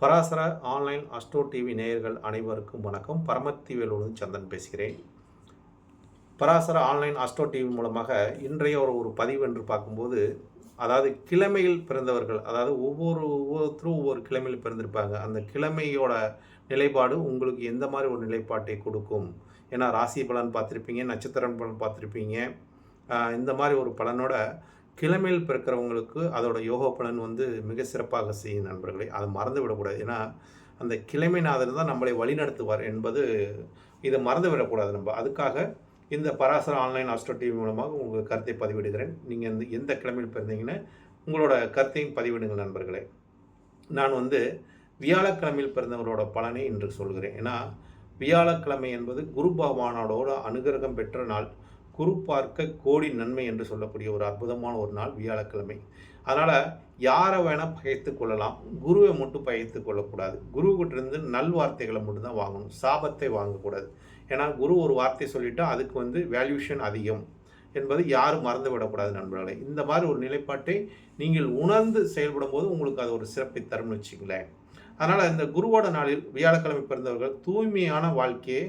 Parasara online astro TV நேயர்கள் அனைவருக்கும் வணக்கம். பரமத்திவேலோடு சந்தன் பேசுகிறேன். பராசர ஆன்லைன் அஸ்ட்ரோ டிவி மூலமாக இன்றைய ஒரு ஒரு பதிவு என்று பார்க்கும்போது அதாவது கிழமையில் பிறந்தவர்கள் அதாவது ஒவ்வொரு ஒவ்வொருத்தரும் ஒவ்வொரு கிழமையில் பிறந்திருப்பாங்க. அந்த கிழமையோட நிலைப்பாடு உங்களுக்கு எந்த மாதிரி ஒரு நிலைப்பாட்டை கொடுக்கும்? ஏன்னா ராசி பலன் பார்த்துருப்பீங்க நட்சத்திரம் பலன் பார்த்துருப்பீங்க. இந்த மாதிரி ஒரு பலனோட கிழமையில் பிறக்கிறவங்களுக்கு அதோட யோக பலன் வந்து மிக சிறப்பாக செய்யும் நண்பர்களே. அதை மறந்து விடக்கூடாது. ஏன்னா அந்த கிழமைநாதர் தான் நம்மளை வழிநடத்துவார் என்பது இதை மறந்து விடக்கூடாது நம்ம. அதுக்காக இந்த பராசர ஆன்லைன் ஆஸ்ட்ரோ டிவி மூலமாக உங்கள் கருத்தை பதிவிடுகிறேன். நீங்கள் எந்த எந்த கிழமையில் பிறந்தீங்கன்னு உங்களோட கருத்தையும் பதிவிடுங்கள் நண்பர்களே. நான் வந்து வியாழக்கிழமையில் பிறந்தவரோட பலனை இன்று சொல்கிறேன். ஏன்னா வியாழக்கிழமை என்பது குரு பகவானோட அனுகிரகம் பெற்ற நாள். குரு பார்க்க கோடி நன்மை என்று சொல்லக்கூடிய ஒரு அற்புதமான ஒரு நாள் வியாழக்கிழமை. அதனால் யாரை வேணால் பகைத்து கொள்ளலாம் குருவை மட்டும் பகைத்து கொள்ளக்கூடாது. குருக்கிட்டிருந்து நல்வார்த்தைகளை மட்டும்தான் வாங்கணும் சாபத்தை வாங்கக்கூடாது. ஏன்னா குரு ஒரு வார்த்தை சொல்லிட்டா அதுக்கு வந்து வேல்யூஷன் அதிகம் என்பது யாரும் மறந்து விடக்கூடாது நண்பர்களே. இந்த மாதிரி ஒரு நிலைப்பாட்டை நீங்கள் உணர்ந்து செயல்படும் போது உங்களுக்கு அது ஒரு சிறப்பை தரும்னு வச்சுங்களேன் அதனால் இந்த குருவோட நாளில் வியாழக்கிழமை பிறந்தவர்கள் தூய்மையான வாழ்க்கையை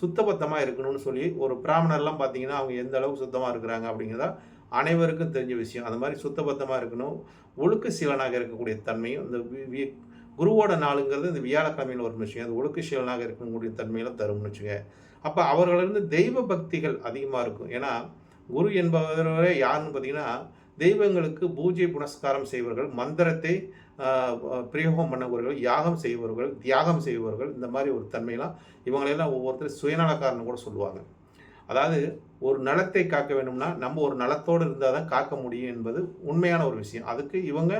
சுத்தபத்தமாக இருக்கணும்னு சொல்லி ஒரு பிராமணர்லாம் பார்த்தீங்கன்னா அவங்க எந்த அளவுக்கு சுத்தமாக இருக்கிறாங்க அப்படிங்கிறதா அனைவருக்கும் தெரிஞ்ச விஷயம். அந்த மாதிரி சுத்தபத்தமாக இருக்கணும். ஒழுக்க சீலனாக இருக்கக்கூடிய தன்மையும் இந்த வி- குருவோட நாளுங்கிறது இந்த வியாழக்கிழமையில் ஒரு விஷயம். அது ஒழுக்க சீலனாக இருக்கக்கூடிய தன்மையில தரும்னு வச்சுங்க அப்போ அவர்களிருந்து தெய்வ பக்திகள் அதிகமாக இருக்கும். ஏன்னா குரு என்பவரே யாருன்னு பார்த்தீங்கன்னா தெய்வங்களுக்கு பூஜை புனஸ்காரம் செய்வர்கள் மந்திரத்தை பிரயோகம் பண்ணவர்கள் யாகம் செய்பவர்கள் தியாகம் செய்பவர்கள் இந்த மாதிரி ஒரு தன்மையெல்லாம் இவங்களெல்லாம் ஒவ்வொருத்தர் சுயநலக்காரன்னு கூட சொல்லுவாங்க. அதாவது ஒரு நலத்தை காக்க வேணும்னா நம்ம ஒரு நலத்தோடு இருந்தால் தான் காக்க முடியும் என்பது உண்மையான ஒரு விஷயம். அதுக்கு இவங்க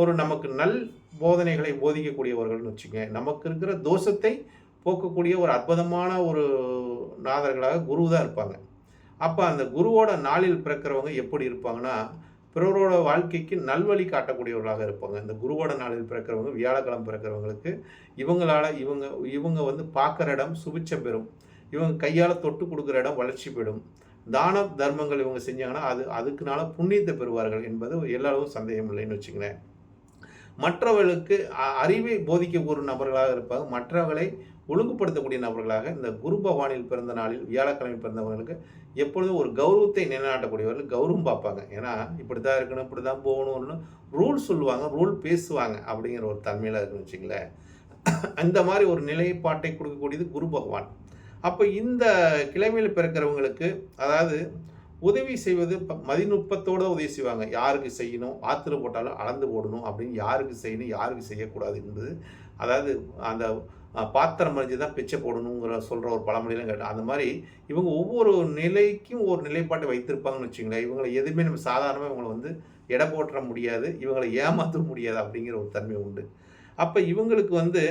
ஒரு நமக்கு நல் போதனைகளை போதிக்கக்கூடியவர்கள்னு வச்சுங்க நமக்கு இருக்கிற தோஷத்தை போக்கக்கூடிய ஒரு அற்புதமான ஒரு நாதர்களாக குரு தான் இருப்பாங்க. அப்போ அந்த குருவோட நாளில் பிறக்கிறவங்க எப்படி இருப்பாங்கன்னா பிறரோட வாழ்க்கைக்கு நல்வழி காட்டக்கூடியவர்களாக இருப்பாங்க. இந்த குருவோட நாளில் பிறக்கிறவங்க வியாழக்கிழமை பிறக்கிறவங்களுக்கு இவங்களால் இவங்க இவங்க வந்து பார்க்குற இடம் சுபிச்சம் பெறும். இவங்க கையால் தொட்டு கொடுக்குற இடம் வளர்ச்சி பெறும். தான தர்மங்கள் இவங்க செஞ்சாங்கன்னா அது அதுக்குனால புண்ணியத்தை பெறுவார்கள் என்பது எல்லாரும் சந்தேகம் இல்லைன்னு வச்சுங்களேன் மற்றவர்களுக்கு அ- அறிவை போதிக்கக்கூடிய நபர்களாக இருப்பாங்க. மற்றவர்களை ஒழுங்குபடுத்தக்கூடிய நபர்களாக இந்த குரு பகவானில் பிறந்த நாளில் வியாழக்கிழமை பிறந்தவர்களுக்கு எப்பொழுதும் ஒரு கௌரவத்தை நிலைநாட்டக்கூடியவர்கள் கௌரவம் பார்ப்பாங்க. ஏன்னா இப்படி தான் இருக்கணும் இப்படி தான் போகணும்னு ரூல் சொல்லுவாங்க ரூல் பேசுவாங்க அப்படிங்கிற ஒரு தன்மையில் இருக்குன்னு வச்சுங்களேன் அந்த மாதிரி ஒரு நிலைப்பாட்டை கொடுக்கக்கூடியது குரு பகவான். அப்போ இந்த கிழமையில் பிறக்கிறவங்களுக்கு அதாவது உதவி செய்வது மதிநுட்பத்தோடு மதிநுட்பத்தோட உதவி செய்வாங்க. யாருக்கு செய்யணும் ஆற்றுல போட்டாலும் அளந்து போடணும் அப்படின்னு யாருக்கு செய்யணும் யாருக்கு செய்யக்கூடாது என்பது அதாவது அந்த பாத்திரம் அறிஞ்சு தான் பிச்சை போடணுங்கிற சொல்கிற ஒரு பழமொழியெலாம் கேட்டால் அந்த மாதிரி இவங்க ஒவ்வொரு நிலைக்கும் ஒரு நிலைப்பாட்டை வைத்திருப்பாங்கன்னு வச்சுங்களேன். இவங்களை எதுவுமே நம்ம சாதாரணமாக இவங்களை வந்து எடை போட்டுற முடியாது இவங்களை ஏமாற்ற முடியாது அப்படிங்கிற ஒரு தன்மை உண்டு. அப்போ இவங்களுக்கு வந்து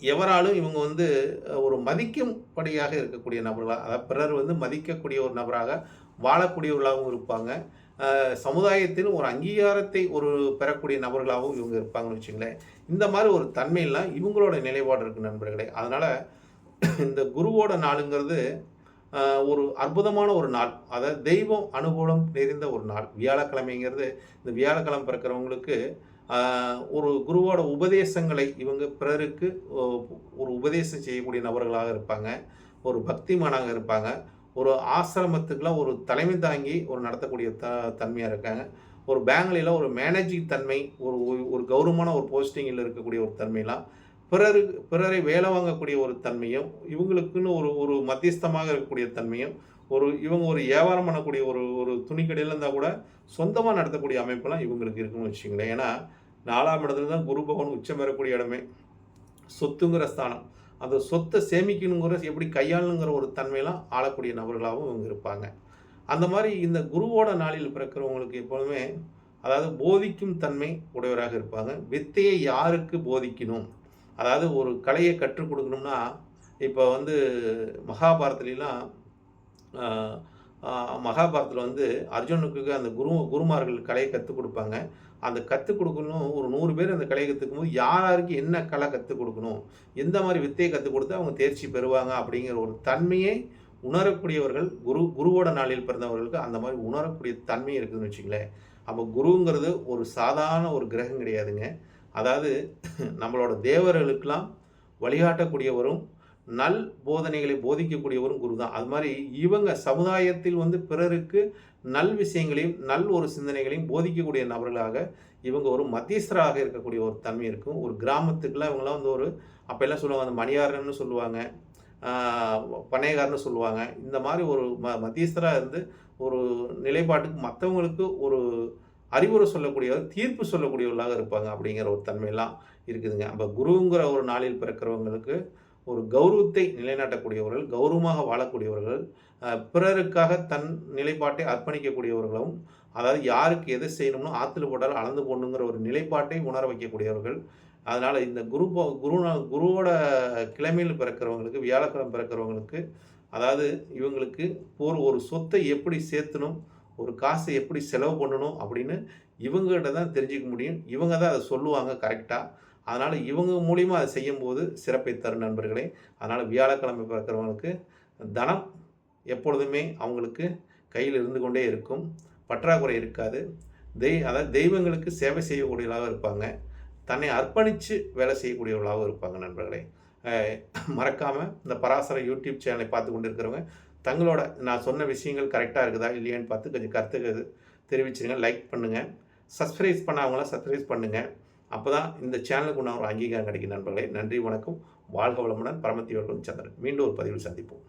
எவராலும் இவங்க வந்து ஒரு மதிக்கும்படியாக இருக்கக்கூடிய நபர்களாக அதாவது பிறர் வந்து மதிக்கக்கூடிய ஒரு நபராக வாழக்கூடியவர்களாகவும் இருப்பாங்க. சமுதாயத்தில் ஒரு அங்கீகாரத்தை ஒரு பெறக்கூடிய நபர்களாகவும் இவங்க இருப்பாங்கன்னு வச்சுங்களேன். இந்த மாதிரி ஒரு தன்மையெல்லாம் இவங்களோட நிலைப்பாடு இருக்குது நண்பர்களே. அதனால் இந்த குருவோட நாளுங்கிறது ஒரு அற்புதமான ஒரு நாள். அதாவது தெய்வம் அனுகூலம் நிறைந்த ஒரு நாள். வியாழக்கிழமைங்கிறது இந்த வியாழக்கிழமை பிறக்கிறவங்களுக்கு ஒரு குருவோட உபதேசங்களை இவங்க பிறருக்கு ஒரு உபதேசம் செய்யக்கூடிய நபர்களாக இருப்பாங்க. ஒரு பக்திமானாக இருப்பாங்க. ஒரு ஆசிரமத்துக்குலாம் ஒரு தலைமை தாங்கி ஒரு நடத்தக்கூடிய த தன்மையாக இருக்காங்க. ஒரு பேங்க்லாம் ஒரு மேனேஜிங் தன்மை ஒரு ஒரு- ஒரு கௌரவமான ஒரு போஸ்டிங்கில் இருக்கக்கூடிய ஒரு தன்மையெல்லாம் பிறரு பிறரை வேலை வாங்கக்கூடிய ஒரு தன்மையும் இவங்களுக்குன்னு ஒரு ஒரு மத்தியஸ்தமாக இருக்கக்கூடிய தன்மையும் ஒரு இவங்க ஒரு வியாபாரம் பண்ணக்கூடிய ஒரு ஒரு துணிக்கடையில் இருந்தால் கூட சொந்தமாக நடத்தக்கூடிய அமைப்பெல்லாம் இவங்களுக்கு இருக்குன்னு வச்சுங்களேன் ஏன்னா நாலாம் இடத்துல தான் குரு பகவான் உச்சம் பெறக்கூடிய இடமே. சொத்துங்கிற ஸ்தானம். அந்த சொத்தை சேமிக்கணுங்கிற எப்படி கையாளணுங்கிற ஒரு தன்மையெல்லாம் ஆளக்கூடிய நபர்களாகவும் இவங்க இருப்பாங்க. அந்த மாதிரி இந்த குருவோட நாளில் பிறக்கிறவங்களுக்கு எப்போதுமே அதாவது போதிக்கும் தன்மை உடையவராக இருப்பாங்க. வித்தையை யாருக்கு போதிக்கணும்? அதாவது ஒரு கலையை கற்றுக் கொடுக்கணும்னா இப்போ வந்து மகாபாரத்லாம் மகாபாரத்தில் வந்து அர்ஜுனுக்கு அந்த குரு குருமார்கள் கலையை கற்றுக் கொடுப்பாங்க. அந்த கற்றுக் கொடுக்கணும் ஒரு நூறு பேர் அந்த கலையை கற்றுக்கும் போது யார் என்ன கலை கற்றுக் கொடுக்கணும் எந்த மாதிரி வித்தையை கற்றுக் கொடுத்தா அவங்க தேர்ச்சி பெறுவாங்க அப்படிங்கிற ஒரு தன்மையை உணரக்கூடியவர்கள் குரு குருவோட நாளில் பிறந்தவர்களுக்கு அந்த மாதிரி உணரக்கூடிய தன்மை இருக்குதுன்னு வச்சுங்களேன் அப்போ குருங்கிறது ஒரு சாதாரண ஒரு கிரகம் கிடையாதுங்க. அதாவது நம்மளோட தேவர்களுக்கெல்லாம் வழிகாட்டக்கூடியவரும் நல் போதனைகளை போதிக்கக்கூடியவரும் குரு தான் அது மாதிரி இவங்க சமுதாயத்தில் வந்து பிறருக்கு நல் விஷயங்களையும் நல் ஒரு சிந்தனைகளையும் போதிக்கக்கூடிய நபர்களாக இவங்க ஒரு மத்தியஸ்தராக இருக்கக்கூடிய ஒரு தன்மை இருக்கும். ஒரு கிராமத்துக்குலாம் இவங்கெல்லாம் வந்து ஒரு அப்போ எல்லாம் சொல்லுவாங்க? அந்த மணியாரன்னு சொல்லுவாங்க. பனையகாரன்னு சொல்லுவாங்க. இந்த மாதிரி ஒரு ம மத்தியஸ்தராக இருந்து ஒரு நிலைப்பாட்டுக்கு மற்றவங்களுக்கு ஒரு அறிவுரை சொல்லக்கூடியவர் தீர்ப்பு சொல்லக்கூடியவர்களாக இருப்பாங்க அப்படிங்கிற ஒரு தன்மையெல்லாம் இருக்குதுங்க. அப்போ குருங்கிற ஒரு நாளில் பிறக்கிறவங்களுக்கு ஒரு கௌரவத்தை நிலைநாட்டக்கூடியவர்கள் கௌரவமாக வாழக்கூடியவர்கள் பிறருக்காக தன் நிலைப்பாட்டை அர்ப்பணிக்கக்கூடியவர்களும் அதாவது யாருக்கு எது செய்யணும்னு ஆற்றுல போட்டாலும் அளந்து போடணுங்கிற ஒரு நிலைப்பாட்டை உணர வைக்கக்கூடியவர்கள். அதனால் இந்த குரு போ- குரு குருவோட கிழமையில் பிறக்கிறவங்களுக்கு வியாழக்கிழமை பிறக்கிறவங்களுக்கு அதாவது இவங்களுக்கு ஒரு ஒரு சொத்தை எப்படி சேர்த்தணும் ஒரு காசை எப்படி செலவு பண்ணணும் அப்படின்னு இவங்ககிட்ட தான் தெரிஞ்சுக்க முடியும். இவங்க தான் அதை சொல்லுவாங்க கரெக்டாக அதனால் இவங்க மூலிமா அதை செய்யும்போது சிறப்பை தரும் நண்பர்களே. அதனால் வியாழக்கிழமை பிறக்கிறவங்களுக்கு தனம் எப்பொழுதுமே அவங்களுக்கு கையில் இருந்து கொண்டே இருக்கும். பற்றாக்குறை இருக்காது. தெய் அதாவது தெய்வங்களுக்கு சேவை செய்யக்கூடியவர்களாக இருப்பாங்க. தன்னை அர்ப்பணித்து வேலை செய்யக்கூடியவர்களாகவும் இருப்பாங்க நண்பர்களே. மறக்காமல் இந்த பராசர யூடியூப் சேனலை பார்த்து கொண்டு இருக்கிறவங்க தங்களோட நான் சொன்ன விஷயங்கள் கரெக்டாக இருக்குதா இல்லையான்னு பார்த்து கொஞ்சம் கருத்துக்கு தெரிவிச்சிருங்க லைக் பண்ணுங்கள் சப்ஸ்கிரைப் பண்ணாதவங்களாம் சப்ஸ்கிரைப் பண்ணுங்கள் அப்போ தான் இந்த சேனலுக்கு உண்டான ஒரு அங்கீகாரம் கிடைக்கும் நண்பர்களே. நன்றி வணக்கம். வாழ்க வளமுடன் பரமத்தியவர்களும் சந்திரன். மீண்டும் ஒரு பதிவில் சந்திப்போம்.